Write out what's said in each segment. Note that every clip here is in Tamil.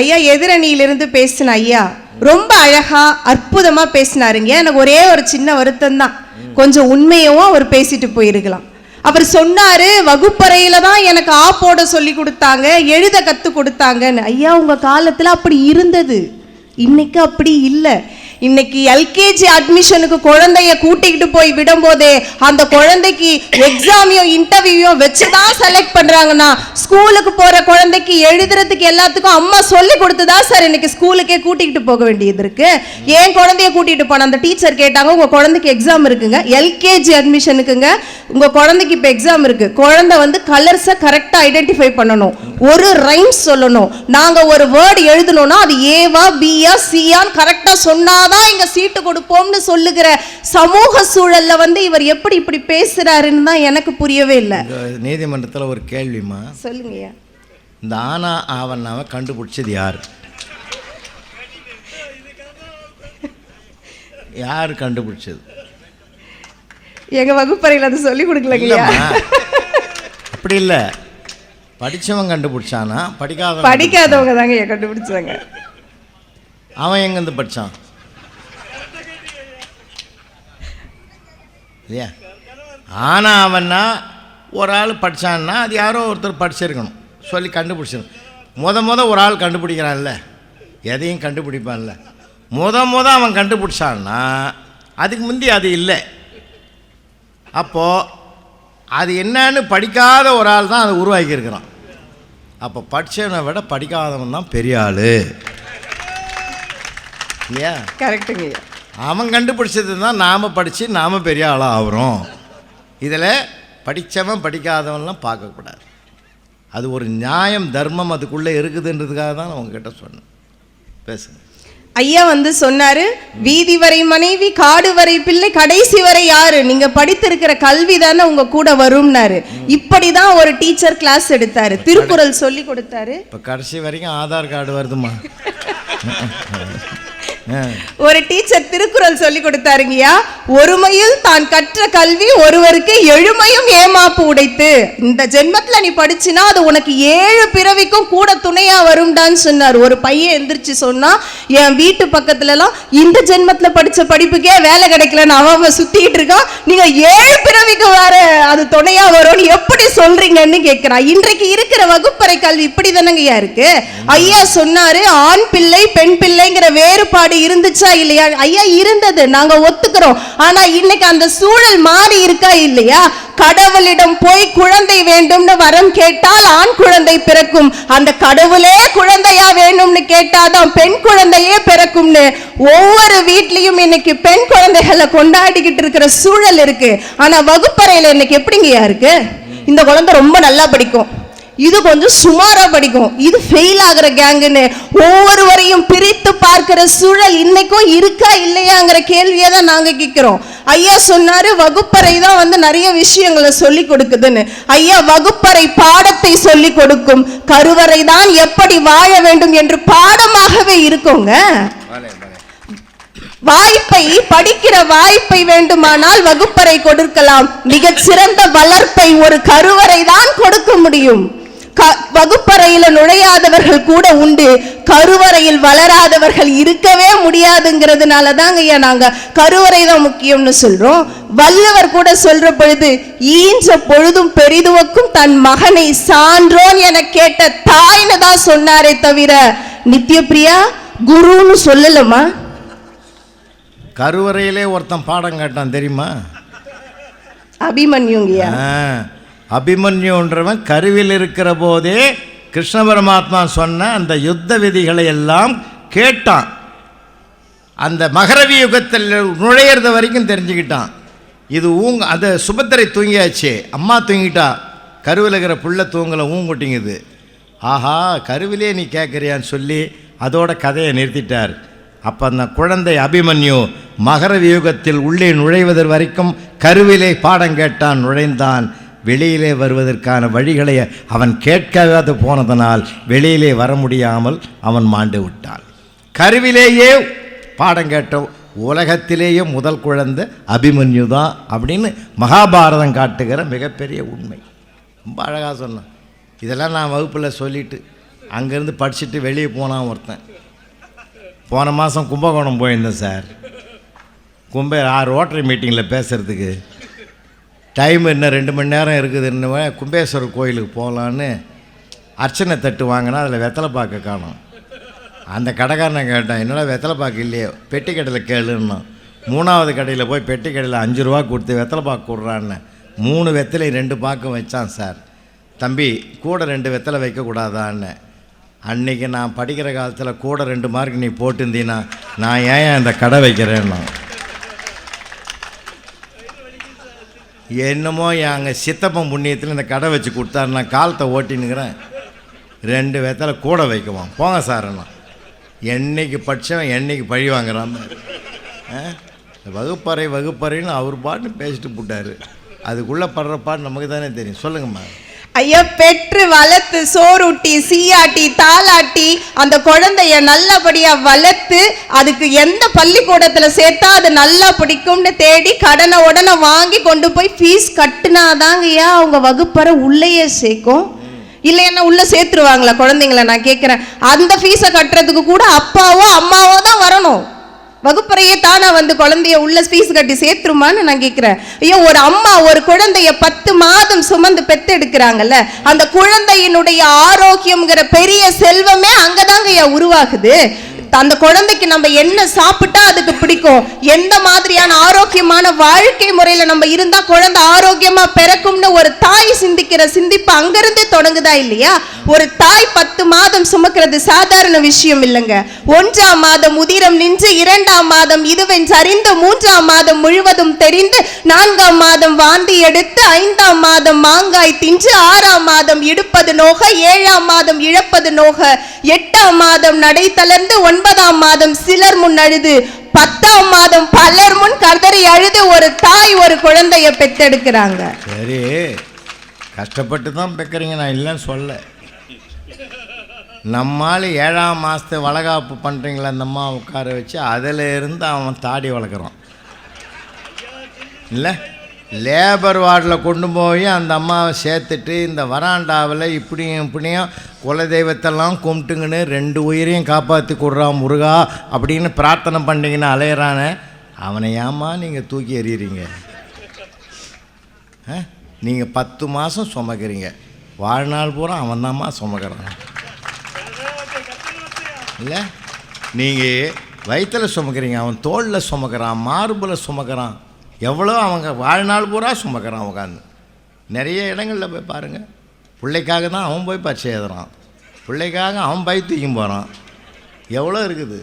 ஐயா எதிரணியிலிருந்து பேசின ஐயா ரொம்ப அழகா அற்புதமா பேசினாருங்க. எனக்கு ஒரே ஒரு சின்ன வருத்தம் தான் கொஞ்சம் உண்மையவும் அவர் பேசிட்டு போயிருக்கலாம். அவர் சொன்னாரு வகுப்பறையில தான் எனக்கு ஆ போட சொல்லி கொடுத்தாங்க எழுத கத்து கொடுத்தாங்கன்னு. ஐயா உங்க காலத்துல அப்படி இருந்தது. இன்னைக்கு அப்படி இல்லை. இன்னைக்கு எல்கேஜி அட்மிஷனுக்கு குழந்தைய கூட்டிக்கிட்டு போய் விடும்போதே அந்த குழந்தைக்கு எக்ஸாமையும் இன்டர்வியூயும் வச்சு தான் செலக்ட் பண்றாங்கன்னா ஸ்கூலுக்கு போற குழந்தைக்கு எழுதுறதுக்கு எல்லாத்துக்கும் அம்மா சொல்லி கொடுத்துதா சார் இன்னைக்கு ஸ்கூலுக்கே கூட்டிகிட்டு போக வேண்டியது இருக்கு. ஏன் குழந்தைய கூட்டிட்டு போன? அந்த டீச்சர் கேட்டாங்க உங்க குழந்தைக்கு எக்ஸாம் இருக்குங்க. எல்கேஜி அட்மிஷனுக்குங்க உங்க குழந்தைக்கு இப்போ எக்ஸாம் இருக்கு. குழந்தை வந்து கலர்ஸை கரெக்டாக ஐடென்டிஃபை பண்ணணும். ஒரு ரைம்ஸ் சொல்லணும். நாங்க ஒரு வேர்டு எழுதணும்னா அது ஏவா பியா சியான்னு கரெக்டாக சொன்னாதான் இங்க சீட்டு கொடுப்போம்னு சொல்லுகிற சமூக சூழல்ல வந்து இவர் எப்படி இப்படி பேசுறாருன்னு தான் எனக்கு புரியவே இல்லை. நீதிமன்றத்தில் ஒரு கேள்விமா சொல்லுங்கய்யா. இந்த ஆனா ஆவண்ணாவை கண்டுபிடிச்சது யார்? யார் கண்டுபிடிச்சது? எங்க வகுப்பறையில் அது சொல்லி கொடுக்கலங்கய்யா. அப்படி இல்லை. படித்தவன் கண்டுபிடிச்சானா படிக்காதவன் படிக்காதவங்க தாங்க கண்டுபிடிச்சாங்க அவன் எங்கேருந்து படித்தான் இல்லையா? ஆனால் அவன்னா ஒரு ஆள் படித்தான்னா அது யாரோ ஒருத்தர் படிச்சிருக்கணும். சொல்லி கண்டுபிடிச்சிருக்கணும் முத முத ஒரு ஆள் கண்டுபிடிக்கிறான்ல. எதையும் கண்டுபிடிப்பான்ல. முத முத அவன் கண்டுபிடிச்சான்னா அதுக்கு முந்தி அது இல்லை. அப்போது அது என்னன்னு படிக்காத ஒரு ஆள் தான் அதை உருவாக்கியிருக்கிறான். அப்போ படித்தவனை விட படிக்காதவன் தான் பெரிய ஆள். இல்லையா? கரெக்டுங்க அவன் கண்டுபிடிச்சது தான் நாம் படித்து நாம் பெரிய ஆளாக ஆகிறோம். இதில் படித்தவன் படிக்காதவன்லாம் பார்க்கக்கூடாது அது ஒரு நியாயம் தர்மம் அதுக்குள்ளே இருக்குதுன்றதுக்காக தான் நான் உங்ககிட்ட சொன்னேன். பேசுங்க. ஐயா வந்து சொன்னாரு வீதி வரை மனைவி காடு வரை பிள்ளை கடைசி வரை யாரு? நீங்க படித்திருக்கிற கல்வி தானே உங்க கூட வரும்னாரு. இப்படிதான் ஒரு டீச்சர் கிளாஸ் எடுத்தாரு. திருக்குறள் சொல்லி கொடுத்தாரு. இப்போ கடைசி வரைக்கும் ஆதார் கார்டு வருதுமா. ஒரு டீச்சர் திருக்குறள் சொல்லி கொடுத்தாருங்கய்யா. ஒருமையில் தான் கற்ற கல்வி ஒருவருக்கு எழுமையும் ஏமாப்பு உடைத்து. இந்த ஜென்மத்துல நீ படிச்சுனா அது உனக்கு ஏழு பிறவிக்கும் கூட துணையா வரும்டான்னு சொன்னார். ஒரு பையன் எந்திரிச்சு சொன்னா என் வீட்டு பக்கத்துல எல்லாம் இந்த ஜென்மத்துல படிச்ச படிப்புக்கே வேலை கிடைக்கலன்னு அவன் அவன் சுத்திட்டு இருக்கான். நீங்க ஏழு பிறவிக்கு வர அது துணையா வரும்னு எப்படி சொல்றீங்கன்னு கேட்கிறான் இன்றைக்கு இருக்கிற வகுப்பறை கல்வி இப்படி தானங்கய்யா இருக்கு. ஐயா சொன்னாரு ஆண் பிள்ளை பெண் பிள்ளைங்கிற வேறுபாடு இருந்துச்சா இல்லையா? ஐயா இருந்தது. நாங்க ஒத்துக்கிறோம். ஆனா இன்னைக்கு அந்த சூழல் மாறி இருக்கா இல்லையா? கடவுளிடம் போய் குழந்தை வேண்டும்னு வரம் கேட்டால் ஆண் குழந்தை பிறக்கும். அந்த கடவுளே குழந்தையா வேணும்னு கேட்டாதான் பெண் குழந்தையே பிறக்கும்னு ஒவ்வொரு வீட்லயும் இன்னைக்கு பெண் குழந்தைகளை கொண்டாடிக்கிட்டு இருக்கிற சூழல் இருக்கு. ஆனா வகுப்பறையில இன்னைக்கு எப்படிங்கய்யா இருக்கு? இந்த குழந்தை ரொம்ப நல்லா படிக்கும். இது கொஞ்சம் சுமாரா படிக்கும். இது ஃபெயில் ஆகுற கேங்குன்னு ஒவ்வொருவரையும் பிரித்து பார்க்கிற சூழல் இன்னைக்கும் இருக்கா இல்லையாங்கிற கேள்வியை தான் நாங்க கேட்கிறோம். ஐயா சொன்னாரு வகுப்பறை தான் வந்து நிறைய விஷயங்களை சொல்லி கொடுக்குதுன்னு. ஐயா வகுப்பறை பாடத்தை சொல்லி கொடுக்கும். கருவறை தான் எப்படி வாழ வேண்டும் என்று பாடமாகவே இருக்குங்க. வாய்ப்பை படிக்கிற வாய்ப்பை வேண்டுமானால் வகுப்பறை கொடுக்கலாம். மிகச் சிறந்த வளர்ப்பை ஒரு கருவறை தான் கொடுக்க முடியும். வகுப்பறையில நுழையாதவர்கள் கூட உண்டு. கருவறையில் வளராதவர்கள் இருக்கவே முடியாதுங்கிறதுனால தாங்க ஐயா நாங்க கருவறை தான் முக்கியம்னு சொல்றோம். வள்ளுவர் கூட சொல்ற பொழுது ஈன்ற பொழுதும் பெரிதுவக்கும் தன் மகனை சான்றோன் என கேட்ட தாய்னு தான் சொன்னாரே தவிர நித்யபிரியா குருன்னு சொல்லலமா கருவறையிலே ஒருத்தன் பாடம் கேட்டான் தெரியுமா? அபிமன்யுங்கய்யா. அபிமன்யுன்றவன் கருவில் இருக்கிற போதே கிருஷ்ண பரமாத்மா சொன்ன அந்த யுத்த விதிகளை எல்லாம் கேட்டான். அந்த மகரவி யுகத்தில் நுழையிறது வரைக்கும் தெரிஞ்சுக்கிட்டான். இது ஊங்க அது சுபத்திரை தூங்கியாச்சு. அம்மா தூங்கிட்டா. கருவில் இருக்கிற புள்ள தூங்கலை ஊங்குட்டிங்குது ஆஹா கருவிலே நீ கேட்குறியான்னு சொல்லி அதோட கதையை நிறுத்திட்டார். அப்போ அந்த குழந்தை அபிமன்யு மகர வியூகத்தில் உள்ளே நுழைவதற்கு வரைக்கும் கருவிலே பாடம் கேட்டான் நுழைந்தான். வெளியிலே வருவதற்கான வழிகளை அவன் கேட்காது போனதனால் வெளியிலே வர முடியாமல் அவன் மாண்டு விட்டான். கருவிலேயே பாடம் கேட்டோம் உலகத்திலேயே முதல் குழந்தை அபிமன்யு தான் அப்படின்னு மகாபாரதம் காட்டுகிற மிகப்பெரிய உண்மை. ரொம்ப அழகாக சொன்னான். இதெல்லாம் நான் வகுப்பில் சொல்லிட்டு அங்கேருந்து படிச்சுட்டு வெளியே போனான் ஒருத்தன். போன மாதம் கும்பகோணம் போயிருந்தேன் சார். கும்ப ரோட்டரி மீட்டிங்கில் பேசுகிறதுக்கு டைம் இன்னும் ரெண்டு மணி நேரம் இருக்குதுன்னு கும்பேஸ்வரர் கோயிலுக்கு போகலான்னு அர்ச்சனை தட்டு வாங்கினா அதில் வெத்தலை பாக்க காணும். அந்த கடைக்காரனை கேட்டேன் என்னடா வெத்தலை பாக்கு இல்லையே? பெட்டி கடையில் கேளுன்னா. மூணாவது கடையில் போய் பெட்டி கடையில் அஞ்சு ரூபா கொடுத்து வெத்தலை பாக்கு கொடுறான்னு. மூணு வெத்தலை ரெண்டு பாக்கும் வச்சான் சார். தம்பி கூட ரெண்டு வெத்தலை வைக்கக்கூடாதான்னு அன்றைக்கி நான் படிக்கிற காலத்தில் கூட ரெண்டு மார்க் நீ போட்டிருந்தீன்னா நான் ஏன் இந்த கடை வைக்கிறேன்னா? என்னமோ எங்கள் சித்தப்பன் புண்ணியத்தில் இந்த கடை வச்சு கொடுத்தாரு நான் காலத்தை ஓட்டினுக்கிறேன் ரெண்டு வெத்தலை கூட வைக்குவான். போங்க சார் அண்ணா. என்னைக்கு பட்சம் என்னைக்கு பழி வாங்குறான் வகுப்பறை வகுப்பறைன்னு அவர் பாட்டு பேசிட்டு போட்டார். அதுக்குள்ளே படுற பாட்டு நமக்கு தானே தெரியும். சொல்லுங்கம்மா. ஐயா பெற்று வளர்த்து சோறுட்டி சீயாட்டி தாளாட்டி அந்த குழந்தைய நல்லபடியாக வளர்த்து அதுக்கு எந்த பள்ளிக்கூடத்தில் சேர்த்தா அது நல்லா பிடிக்கும்னு தேடி கடனை உடனே வாங்கி கொண்டு போய் ஃபீஸ் கட்டுனாதாங்கய்யா அவங்க வகுப்பறை உள்ளேயே சேர்க்கும். இல்லைன்னா உள்ளே சேர்த்துருவாங்களா குழந்தைங்கள? நான் கேட்குறேன். அந்த ஃபீஸை கட்டுறதுக்கு கூட அப்பாவோ அம்மாவோ தான் வரணும். வகுப்பறையே தானா வந்து குழந்தைய உள்ள ஃபீஸ் கட்டி சேர்த்துருமான்னு நான் கேட்கிறேன் ஐயோ ஒரு அம்மா ஒரு குழந்தைய பத்து மாதம் சுமந்து பெத்து எடுக்கிறாங்கல்ல அந்த குழந்தையினுடைய ஆரோக்கியம்ங்கிற பெரிய செல்வமே அங்கதாங்க ஐயா உருவாகுது. அந்த குழந்தைக்கு நம்ம என்ன சாப்பிட்டா அதுக்கு பிடிக்கும்? எந்த மாதிரியான ஆரோக்கியமான வாழ்க்கை முறையில நம்ம இருந்தா குழந்தை ஆரோக்கியமா பிறக்கும்னு ஒரு தாய் சிந்திக்கிற சிந்திப்பு அங்கிருந்து தொடங்குதா இல்லையா? ஒரு தாய் பத்து மாதம் சுமக்கிறது சாதாரண விஷயம் இல்லைங்க. ஒன்றாம் மாதம் உதிரம் நின்று இரண்டாம் மாதம் இதுவென் சரிந்து மூன்றாம் மாதம் முழுவதும் தெரிந்து நான்காம் மாதம் வாந்தி எடுத்து ஐந்தாம் மாதம் மாங்காய் தின்று ஆறாம் மாதம் இடுப்பது நோக ஏழாம் மாதம் இழப்பது நோக. எட்டாம் மாதம் நடை தளர்ந்து ஒன்பதாம் மாதம் சிலர் முன் அழுது பத்தாம் மாதம் பலர் முன் கதறி அழுது ஒரு தாய் ஒரு குழந்தைய பெத்தெடுக்கிறாங்க சரி கஷ்டப்பட்டு தான் பெக்கிறீங்க நான் இல்லைன்னு சொல்ல. நம்மால் ஏழாம் மாதத்து வளகாப்பு பண்ணுறீங்களா அந்த அம்மா உட்கார வச்சு அதில் இருந்து அவன் தாடி வளர்க்குறான். இல்லை லேபர் வார்டில் கொண்டு போய் அந்த அம்மாவை சேர்த்துட்டு இந்த வராண்டாவில் இப்படியும் இப்படியும் குலதெய்வத்தெல்லாம் கும்பிட்டுங்கன்னு ரெண்டு உயிரையும் காப்பாற்றி கொடுறான் முருகா அப்படின்னு பிரார்த்தனை பண்ணிங்கன்னு அலையிறானே. அவனை ஏம்மா நீங்கள் தூக்கி எறிகிறீங்க நீங்கள் பத்து மாதம் சுமக்கிறீங்க. வாழ்நாள் பூரா அவன்தாம்மா சுமக்கிறான். இல்லை? நீங்கள் வயிற்றில் சுமக்கிறீங்க. அவன் தோளில் சுமக்கிறான் மார்பில் சுமக்கிறான். எவ்வளோ அவங்க வாழ்நாள் பூரா சுமக்கிறான் உட்காந்து நிறைய இடங்களில் போய் பாருங்கள் பிள்ளைக்காக தான் அவன் போய் பரிசை எழுதுறான். பிள்ளைக்காக அவன் பை போகிறான் எவ்வளோ இருக்குது?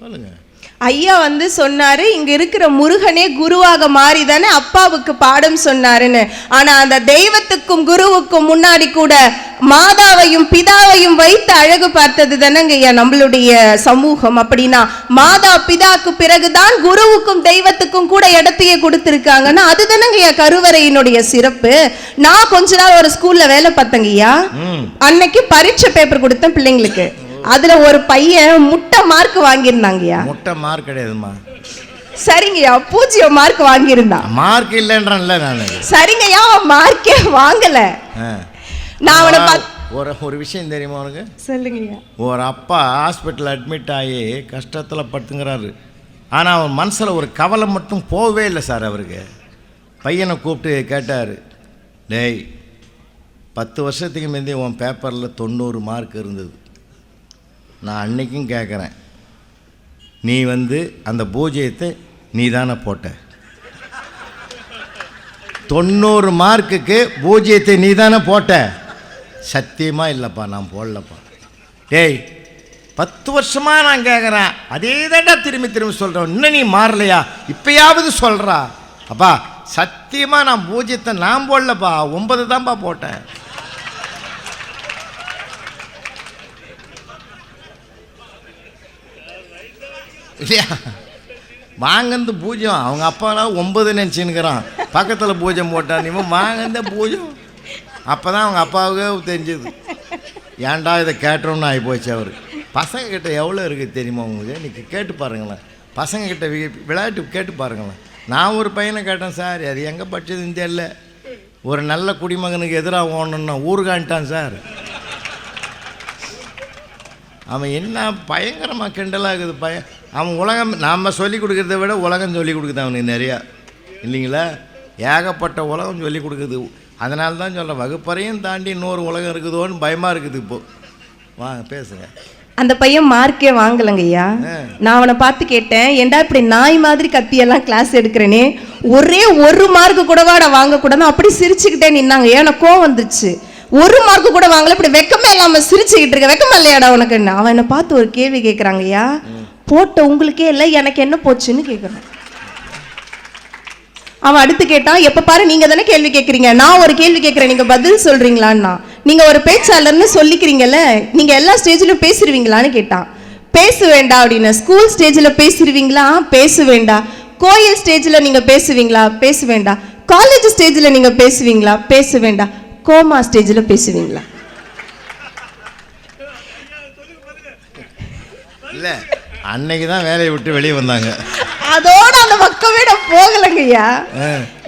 சொல்லுங்கள் ஐயா வந்து சொன்னாரு இங்க இருக்கிற முருகனே குருவாக மாறி தானே அப்பாவுக்கு பாடம் சொன்னாருன்னு. ஆனா அந்த தெய்வத்துக்கும் குருவுக்கும் முன்னாடி கூட மாதாவையும் பிதாவையும் வைத்து அழகு பார்த்தது தானங்க ஐயா நம்மளுடைய சமூகம். அப்படின்னா மாதா பிதாக்கு பிறகுதான் குருவுக்கும் தெய்வத்துக்கும் கூட இடத்தையே கொடுத்துருக்காங்கன்னா அது தானங்க ஐயா கருவறையினுடைய சிறப்பு. நான் கொஞ்ச நாள் ஒரு ஸ்கூல்ல வேலை பார்த்தேங்க ஐயா. அன்னைக்கு பரீட்சை பேப்பர் கொடுத்தேன் பிள்ளைங்களுக்கு. அதுல ஒரு பையன் முட்டை மார்க் வாங்கியிருந்தாங்கய்யா. முட்டை மார்க் கிடையாதும்மா. சரிங்கய்யா பூஜ்ஜியம் மார்க் வாங்கியிருந்தான் மார்க் இல்லைன்றேன்ல நான். சரிங்கய்யா அவன் மார்க்கே வாங்கல. ஆ. நான் அவனை பார்த்து ஒரு ஒரு விஷயம் தெரியுமா உனக்கு? சொல்லுங்கய்யா. ஒரு அப்பா ஹாஸ்பிட்டல் அட்மிட் ஆகி கஷ்டத்தில் படுத்துங்கிறாரு. ஆனால் அவன் மனசில் ஒரு கவலை மட்டும் போகவே இல்லை சார் அவருக்கு. பையனை கூப்பிட்டு கேட்டார் டேய் பத்து வருஷத்துக்கு முந்தைய உன் பேப்பரில் தொண்ணூறு மார்க் இருந்தது. நான் அன்னைக்கும் கேட்குறேன் நீ வந்து அந்த பூஜ்ஜியத்தை நீ தானே போட்ட. தொண்ணூறு மார்க்குக்கு பூஜ்ஜியத்தை நீ தானே போட்ட. சத்தியமாக இல்லைப்பா நான் போடலப்பா. டேய் பத்து வருஷமாக நான் கேட்குறேன் அதே தாண்டா திரும்பி திரும்பி சொல்கிறேன் இன்னும் நீ மாறலையா? இப்போயாவது சொல்கிறா அப்பா சத்தியமாக நான் பூஜ்ஜியத்தை நான் போடலப்பா. ஒன்பது தான்ப்பா போட்டேன். இல்லையா? வாங்கந்து பூஜ்யம் அவங்க அப்பாலாம் ஒன்பது நினச்சின்னுக்கிறான். பக்கத்தில் பூஜ்யம் போட்டான். இவன் வாங்கந்த பூஜ்யம் அப்போ தான் அவங்க அப்பாவுக்கு தெரிஞ்சது. ஏன்டா இதை கேட்டோம்னு ஆகி போச்சு அவர். பசங்க கிட்ட எவ்வளோ இருக்குது தெரியுமா உங்களுக்கு? இன்றைக்கி கேட்டு பாருங்களேன். பசங்க கிட்ட வி- விளையாட்டு கேட்டு பாருங்களேன். நான் ஒரு பையனை கேட்டேன் சார் அது எங்கே படிச்சதுன்னு தெரியல. ஒரு நல்ல குடிமகனுக்கு எதிராக ஓடணுன்னா ஊருகான்ட்டான் சார். அவன் என்ன பயங்கரமாக கிண்டலாகுது பய அவன் உலகம் நாம் சொல்லி கொடுக்கறத விட உலகம் சொல்லி கொடுக்குது அவனுக்கு நிறையா. இல்லைங்களா? ஏகப்பட்ட உலகம் சொல்லி கொடுக்குது. அதனால தான் சொல்கிறேன் வகுப்பறையும் தாண்டி இன்னொரு உலகம் இருக்குதோன்னு பயமாக இருக்குது இப்போது வாங்க பேசுங்க. அந்த பையன் மார்க்கே வாங்கலங்க ஐயா. நான் அவனை பார்த்து கேட்டேன் ஏன்டா இப்படி நாய் மாதிரி கத்தியெல்லாம் கிளாஸ் எடுக்கிறேனே? ஒரே ஒரு மார்க் கூடவா நான் வாங்கக்கூடாது அப்படி சிரிச்சுக்கிட்டே நின்னாங்க. ஏன்? எனக்கு கோவம் வந்துச்சு ஒரு மார்க் கூட வாங்கல. இப்படி வெக்கமே இல்லாம சிரிச்சுக்கிட்டு இருக்க. வெக்கமா இல்லையாடா உனக்கு அவன் என்னை பார்த்து ஒரு கேள்வி கேட்குறாங்க ஐயா. போட்ட உங்களுக்கே இல்லை எனக்கு என்ன போச்சுன்னு கேட்குறான் அவன் அடுத்து கேட்டான் எப்போ பாரு நீங்கள் தானே கேள்வி கேட்குறீங்க நான் ஒரு கேள்வி கேட்குறேன் நீங்கள் பதில் சொல்கிறீங்களான்னா நீங்கள் ஒரு பேச்சாளர்னு சொல்லிக்கிறீங்கல்ல நீங்கள் எல்லா ஸ்டேஜிலும் பேசிடுவீங்களான்னு கேட்டான் பேச வேண்டாம் அப்படின்னு. ஸ்கூல் ஸ்டேஜில் பேசிடுவீங்களா பேச வேண்டாம் கோயில் ஸ்டேஜில் நீங்கள் பேசுவீங்களா? பேச வேண்டாம் காலேஜ் ஸ்டேஜில் நீங்கள் பேசுவீங்களா? பேச வேண்டாம் கோமா ஸ்டேஜில் பேசுவீங்களா? இல்லை. அன்னைக்கு தான் வேலையை விட்டு வெளியே வந்தாங்க. அதோட அந்த பக்கமே நான் போகலங்கய்யா.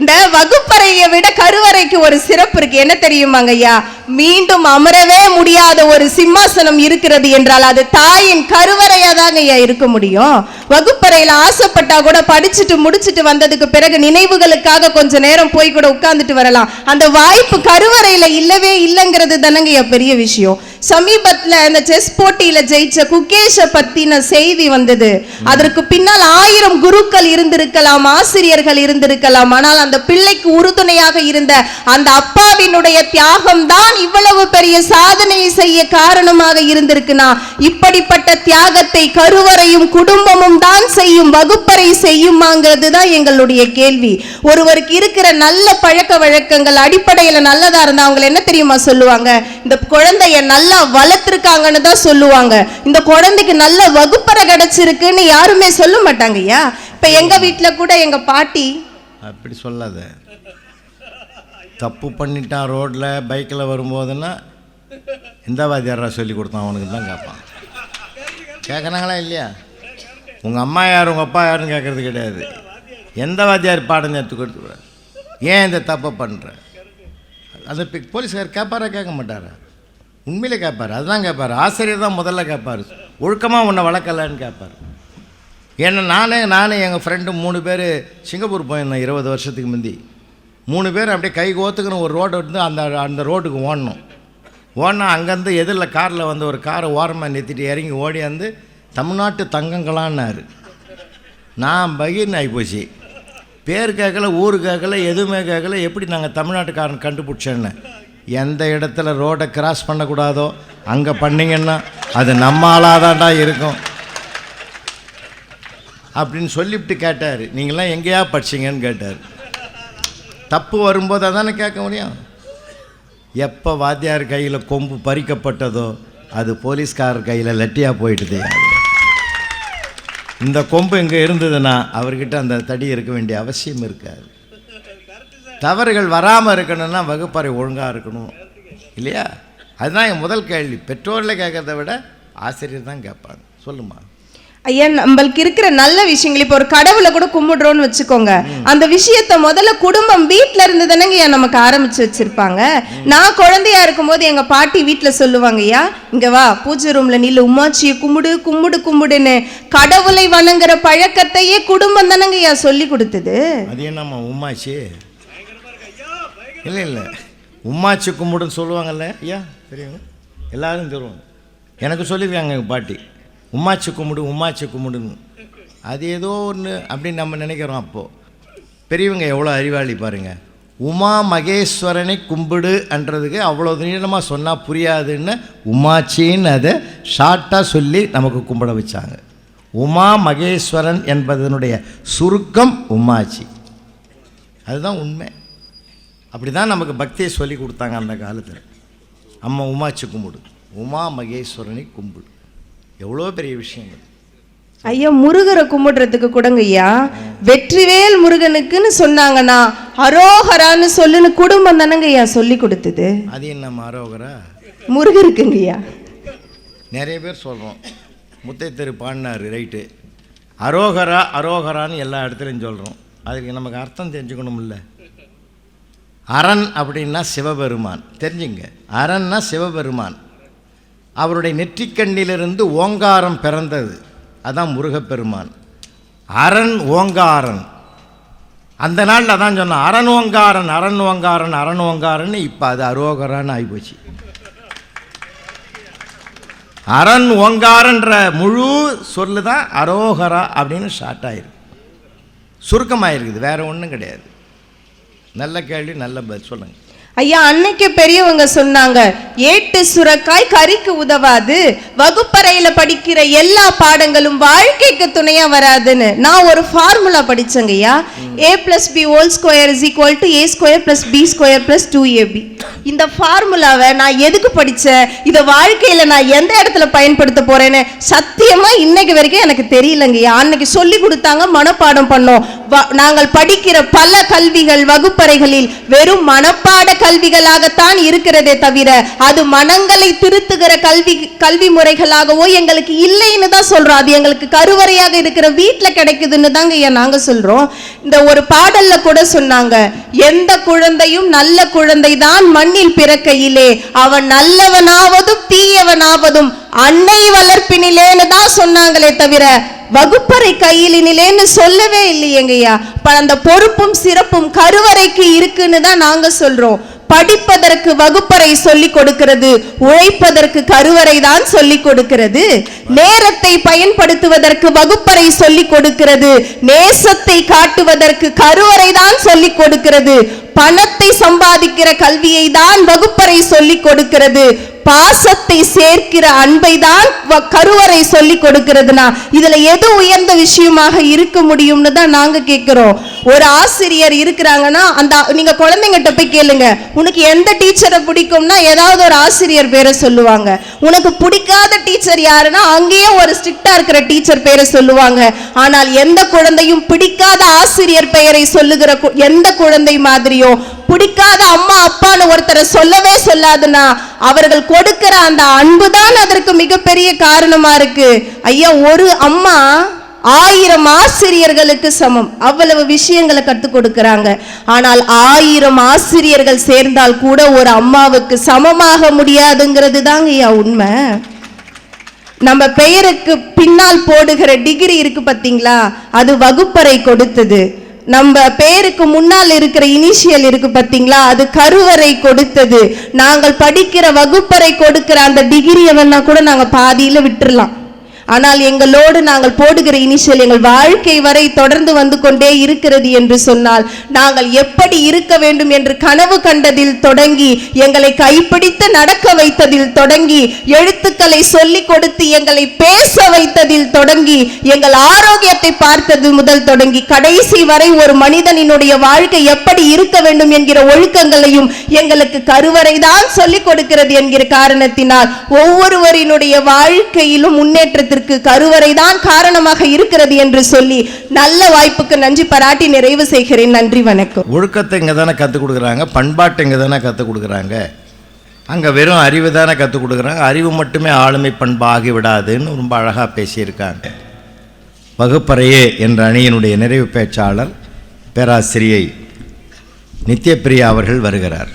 இந்த வகுப்பறையை விட கருவறைக்கு ஒரு சிறப்பு இருக்கு. என்ன தெரியுமாங்க ஐயா? மீண்டும் அமரவே முடியாத ஒரு சிம்மாசனம் இருக்கிறது என்றால் அது தாயின் கருவறையா தாங்க ஐயா இருக்க முடியும். வகுப்பறையில ஆசைப்பட்டா கூட படிச்சுட்டு முடிச்சுட்டு வந்ததுக்கு பிறகு நினைவுகளுக்காக கொஞ்ச நேரம் போய் கூட உட்கார்ந்துட்டு வரலாம். அந்த வாய்ப்பு கருவறையில இல்லவே இல்லைங்கிறது தானங்க ஐயா பெரிய விஷயம். சமீபத்துல இந்த செஸ் போட்டியில ஜெயிச்ச குகேஷ பத்தின செய்தி வந்தது. அதற்கு பின்னால் ஆயிரம் குருக்கள் இருந்திருக்கலாம் ஆசிரியர்கள் இருந்திருக்கலாம். ஆனால் அந்த பிள்ளைக்கு உறுதுணையாக இருந்த அந்த அப்பாவினுடைய தியாகம் தான் இவ்வளவு பெரிய சாதனையை செய்ய காரணமாக இருந்திருக்குனா? இப்படிப்பட்ட தியாகத்தை கருவறையும் குடும்பமும் தான் செய்யும் வகுப்பறை செய்யுமாங்கிறது தான் எங்களுடைய கேள்வி. ஒருவருக்கு இருக்கிற நல்ல பழக்க வழக்கங்கள் அடிப்படையில நல்லதா இருந்தா அவங்க என்ன தெரியுமா சொல்லுவாங்க? இந்த குழந்தைய நல்லா வளர்த்துருக்காங்கன்னு தான் சொல்லுவாங்க. இந்த குழந்தைக்கு நல்ல வகுப்பறை கிடைச்சிருக்குன்னு யாருமே சொல்ல மாட்டாங்க ஐயா இப்ப எங்க வீட்டில் கூட எங்க பாட்டி அப்படி சொல்லாத. தப்பு பண்ணிட்டான் ரோட்டில் பைக்கில் வரும்போதுன்னா இந்த வாத்தியாரா சொல்லி கொடுத்தான்? அவனுக்கு தான் கேட்பான். கேட்குறாங்களா இல்லையா? உங்கள் அம்மா யார் உங்கள் அப்பா யாருன்னு கேட்குறது கிடையாது. எந்த வாத்தியார் பாடம் எடுத்து கொடுத்து ஏன் இந்த தப்பை பண்ணுற அந்த போலீஸ்கார் கேட்பாரா கேட்க மாட்டாரா? உண்மையில் கேட்பார். அதுதான் கேட்பார். ஆசிரியர் தான் முதல்ல கேட்பார். ஒழுக்கமாக உன்னை வளர்க்கலன்னு கேட்பார். ஏன்னா நானே நானே எங்கள் ஃப்ரெண்டு மூணு பேர் சிங்கப்பூர் போயிருந்தேன் இருபது வருஷத்துக்கு முந்தி. மூணு பேர் அப்படியே கை கோத்துக்குன்னு ஒரு ரோடு வந்து அந்த அந்த ரோட்டுக்கு ஓடணும். ஓடினா அங்கேருந்து எதிரில் காரில் வந்து ஒரு காரை ஓரமாக நிறுத்திட்டு இறங்கி ஓடி வந்து தமிழ்நாட்டு தங்கங்களான்னாரு. நான் பகீர்னு ஆகிப்போச்சு பேர் கேட்கல ஊர் கேட்கல எதுவுமே கேட்கல எப்படி நாங்கள் தமிழ்நாட்டுக்காரன் கண்டுபிடிச்சேன்னு? எந்த இடத்துல ரோடை கிராஸ் பண்ணக்கூடாதோ அங்கே பண்ணிங்கன்னா அது நம்ம ஆளாதாண்டா இருக்கும். அப்படின்னு சொல்லிவிட்டு கேட்டார். நீங்களாம் எங்கேயா படிச்சீங்கன்னு கேட்டார். தப்பு வரும்போது அதானே கேட்க முடியும்? எப்போ வாத்தியார் கையில் கொம்பு பறிக்கப்பட்டதோ அது போலீஸ்காரர் கையில் லட்டியாக போயிட்டுது இந்த கொம்பு இங்கே இருந்ததுன்னா அவர்கிட்ட அந்த தடி இருக்க வேண்டிய அவசியம் இருக்காது. தவறுகள் வராமல் இருக்கணும்னா வகுப்பறை ஒழுங்காக இருக்கணும். இல்லையா? அதுதான் என் முதல் கேள்வி. பெற்றோரில் கேட்கறத விட ஆசிரியர் தான் கேட்பாங்க. சொல்லுமா? ஐயா நம்மளுக்கு இருக்கிற நல்ல விஷயங்கள் இப்போ ஒரு கடவுளை கூட கும்பிடுறோம்னு வச்சுக்கோங்க. அந்த விஷயத்த முதல்ல குடும்பம் வீட்ல இருந்து தானங்க நமக்கு ஆரம்பிச்சு வச்சிருப்பாங்க. நான் குழந்தையா இருக்கும்போது எங்க பாட்டி வீட்ல சொல்லுவாங்க ஐயா இங்க வா பூஜை ரூம்ல நில்லு உமாச்சியை கும்பிடு கும்பிடு கும்பிடுன்னு. கடவுளை வணங்குற பழக்கத்தையே குடும்பம் தானங்க ஐயா சொல்லி கொடுத்தது. அது என்னம்மா உம்மாச்சி இல்லை இல்லை. உம்மாச்சி கும்பிடுன்னு சொல்லுவாங்கல்ல ஐயா? தெரியும்? எல்லாரும் தருவாங்க எனக்கு சொல்லியிருக்காங்க எங்கள் பாட்டி. உம்மாச்சி கும்பிடு உம்மாச்சி கும்பிடுன்னு. அது ஏதோ ஒன்று அப்படின்னு நம்ம நினைக்கிறோம் அப்போது பெரியவங்க எவ்வளோ அறிவாளி பாருங்கள் உமா மகேஸ்வரனை கும்பிடுன்றதுக்கு அவ்வளோ நீளமாக சொன்னால் புரியாதுன்னு உமாச்சின்னு அதை ஷார்ட்டாக சொல்லி நமக்கு கும்பிட வச்சாங்க. உமா மகேஸ்வரன் என்பதனுடைய சுருக்கம் உமாச்சி. அதுதான் உண்மை. அப்படி தான் நமக்கு பக்தியை சொல்லி கொடுத்தாங்க அந்த காலத்தில். அம்மா உமாச்சி கும்பிடு. உமா மகேஸ்வரனை கும்பிடு. எவ்வளோ பெரிய விஷயங்கள். ஐயா முருகரை கும்பிடுறதுக்கு கூடங்க ஐயா. வெற்றிவேல் முருகனுக்குன்னு சொன்னாங்கன்னா அரோகரான்னு சொல்லுன்னு குடும்பம் தானங்க ஐயா சொல்லி கொடுத்தது. அது என்ன அரோகரா? முருகருக்குங்க ஐயா. நிறைய பேர் சொல்கிறோம் முத்தை தெரு பாடினார் ரைட்டு. அரோகரா அரோகரான்னு எல்லா இடத்துலையும் சொல்கிறோம் அதுக்கு நமக்கு அர்த்தம் தெரிஞ்சுக்கணும்ல. அரண் அப்படின்னா சிவபெருமான். தெரிஞ்சுங்க. அரண்னா சிவபெருமான். அவருடைய நெற்றிக்கண்ணிலிருந்து ஓங்காரம் பிறந்தது. அதான் முருகப்பெருமான். அரண் ஓங்காரன். அந்த நாளில் அதான் சொன்னான் அரண் ஓங்காரன் அரண் ஓங்காரன் அரண் ஓங்காரன்னு இப்போ அது அரோகரான்னு ஆகிப்போச்சு அரண் ஓங்காரன்ற முழு சொல்லு தான் அரோகரா அப்படின்னு ஷார்ட் ஆயிருக்கு. சுருக்கமாயிருக்குது வேறு ஒன்றும் கிடையாது. நல்ல கேள்வி நல்ல பதில். சொல்லுங்கள் ஐயா அன்னைக்கு பெரியவங்க சொன்னாங்க ஏட்டு சுரக்காய் கறிக்கு உதவாது வகுப்பறையில படிக்கிற எல்லா பாடங்களும் வாழ்க்கைக்கு துணையா வராதுன்னு. நான் ஒரு ஃபார்முலா படிச்சேங்க ஐயா. A plus B whole square is equal to A square plus B square plus two AB இந்த ஃபார்முலாவை நான் எதுக்கு படித்தேன் இதை வாழ்க்கையில நான் எந்த இடத்துல பயன்படுத்த போறேன்னு சத்தியமா இன்னைக்கு வரைக்கும் எனக்கு தெரியலங்கய்யா அன்னைக்கு சொல்லி கொடுத்தாங்க மனப்பாடம் பண்ணோம். நாங்கள் படிக்கிற பல கல்விகள் வகுப்பறைகளில் வெறும் மனப்பாட கல்விகளாகத்தான் இருக்கிறதே தவிர அது மனங்களை திருத்துகிற கல்வி கல்வி முறைகளாகவோ எங்களுக்கு இல்லைன்னு தான் சொல்றோம். அது எங்களுக்கு கருவறையாக இருக்கிற வீட்டில் கிடைக்குதுன்னு தாங்க ஏன் நாங்க சொல்றோம். இந்த ஒரு பாடல்ல கூட சொன்னாங்க எந்த குழந்தையும் நல்ல குழந்தை தான் மண்ணில் பிறக்கையிலே. அவன் நல்லவனாவதும் தீயவனாவதும் அன்னை வளர்ப்பினிலேன்னு தான் சொன்னாங்களே தவிர வகுப்பறை கையிலினிலேன்னு சொல்லவே இல்லையேங்கய்யா. இப்ப அந்த பொறுப்பும் சிறப்பும் கருவறைக்கு இருக்குன்னு தான் நாங்க சொல்றோம். படிப்பதற்கு வகுப்பறை சொல்லி கொடுக்கிறது உழைப்பதற்கு கருவறை தான் சொல்லி கொடுக்கிறது. நேரத்தை பயன்படுத்துவதற்கு வகுப்பறை சொல்லி கொடுக்கிறது நேசத்தை காட்டுவதற்கு கருவறை தான் சொல்லி கொடுக்கிறது. பணத்தை சம்பாதிக்கிற கல்வியை தான் வகுப்பறை சொல்லி கொடுக்கிறது. பாசத்தை சேர்க்கிற அன்பை தான் வ- கருவறை சொல்லி கொடுக்கிறதுனா இதுல எது உயர்ந்த விஷயமாக இருக்க முடியும்னு தான் நாங்க கேட்கிறோம் ஒரு ஆசிரியர் இருக்கிறாங்கன்னா அந்த நீங்க குழந்தைங்கிட்ட போய் கேளுங்க. உனக்கு எந்த டீச்சரை பிடிக்கும்னா ஏதாவது ஒரு ஆசிரியர் பேரை சொல்லுவாங்க. உனக்கு பிடிக்காத டீச்சர் யாருன்னா அங்கேயே ஒரு ஸ்ட்ரிக்டா இருக்கிற டீச்சர் பேரை சொல்லுவாங்க. ஆனால் எந்த குழந்தையும் பிடிக்காத ஆசிரியர் பெயரை சொல்லுகிற எந்த குழந்தை மாதிரியோ பிடிக்காத அம்மா அப்பான்னு ஒருத்தரை சொல்லவே சொல்லாதுன்னா அவர்கள் கொடுக்கிற அந்த அன்பு தான் அதற்கு மிகப்பெரிய காரணமா இருக்கு. ஐயா ஒரு அம்மா ஆயிரம் ஆசிரியர்களுக்கு சமம். அவ்வளவு விஷயங்களை கற்றுக் கொடுக்கிறாங்க. ஆனால் ஆயிரம் ஆசிரியர்கள் சேர்ந்தால் கூட ஒரு அம்மாவுக்கு சமமாக முடியாதுங்கிறது தாங்க ஐயா உண்மை. நம்ம பெயருக்கு பின்னால் போடுகிற டிகிரி இருக்கு பார்த்தீங்களா? அது வகுப்பறை கொடுத்தது. நம்ம பெயருக்கு முன்னால் இருக்கிற இனிஷியல் இருக்கு பார்த்தீங்களா? அது கருவறை கொடுத்தது. நாங்கள் படிக்கிற வகுப்பறை கொடுக்கிற அந்த டிகிரியை வேணா கூட நாங்கள் பாதியில் விட்டுறலாம். ஆனால் எங்களோடு நாங்கள் போடுகிற இனிஷியல் எங்கள் வாழ்க்கை வரை தொடர்ந்து வந்து கொண்டே இருக்கிறது என்று சொன்னால் நாங்கள் எப்படி இருக்க வேண்டும் என்று கனவு கண்டதில் தொடங்கி எங்களை கைப்பிடித்து நடக்க வைத்ததில் தொடங்கி எழுத்துக்களை சொல்லிக் கொடுத்து எங்களை பேச வைத்ததில் தொடங்கி எங்கள் ஆரோக்கியத்தை பார்த்தது முதல் தொடங்கி கடைசி வரை ஒரு மனிதனினுடைய வாழ்க்கை எப்படி இருக்க வேண்டும் என்கிற ஒழுக்கங்களையும் எங்களுக்கு கருவறை தான் சொல்லிக் கொடுக்கிறது என்கிற காரணத்தினால் ஒவ்வொருவரினுடைய வாழ்க்கையிலும் முன்னேற்றத்திற்கு கருவறை தான் காரணமாக இருக்கிறது என்று சொல்லி நல்ல வாய்ப்புக்கு நன்றி பாராட்டி நிறைவு செய்கிறேன். நன்றி வணக்கம். ஒழுக்கத்தை இங்கே தானே கற்றுக் கொடுக்குறாங்க பண்பாட்டை இங்கே தானே கற்றுக் கொடுக்குறாங்க. அங்கே வெறும் அறிவு தானே கற்றுக் கொடுக்குறாங்க. அறிவு மட்டுமே ஆளுமை பண்பாகி விடாதுன்னு ரொம்ப அழகாக பேசியிருக்காங்க. வகுப்பறையே என்ற அணியினுடைய நிறைவு பேச்சாளர் பேராசிரியை நித்யபிரியா அவர்கள் வருகிறார்.